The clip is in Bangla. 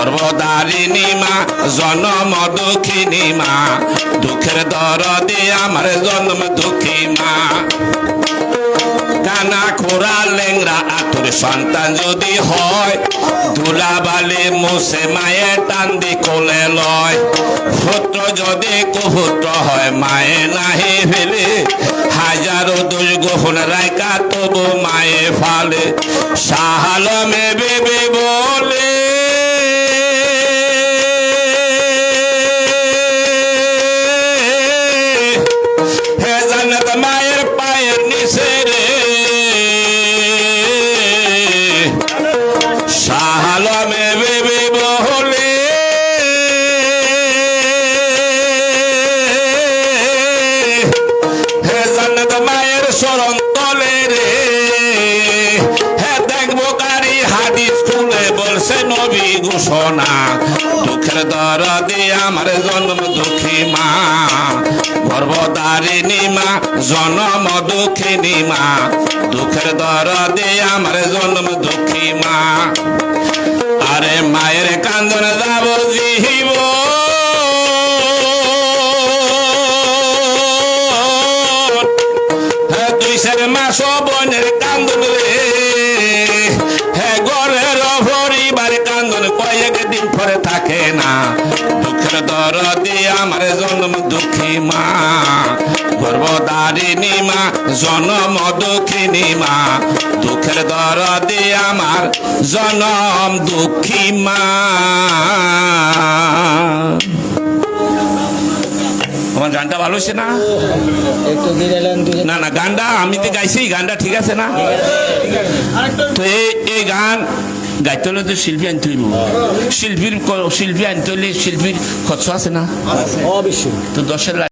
গর্ভদারিণী মা, জনম দুঃখিনী মা, দুঃখের দরদে আমার জন্ম দুঃখী মা। কানা খোরা লেংরা আতুর সন্তান যদি হয় ধুলাবালি মুছে মায়ে টান্দি কোলে লয়। পুত্র যদি কুপুত্র হয়, মায়ে নাহি ফেলে। হাজারো দুই গোহন রায়কা তবু মায়ে ফালে। সাহালমে বেবে বলে। বলছে নবী ঘোষণা। দুঃখের দরদে আমার জন্ম দুঃখী মা। গর্ভদারিণী মা, জন্ম দুঃখিনী মা। দুঃখের দরদে কান্দন কয়েক দিন পরে থাকে না। দুঃখের দরদি আমার জন্ম দুঃখী মা। গর্ভদারিণী মা জনম দুঃখিনী মা। দুঃখের দরদি আমার জনম দুঃখী মা। আমার গানটা ভালো হয়েছে না? না না গানটা আমি তো গাইছি গানটা ঠিক আছে না? তো এই গান গাইতে হলে তো শিল্পী আনতে হইব। শিল্পীর ক- শিল্পী আনতে হলে শিল্পীর খরচ আছে না? তো দশের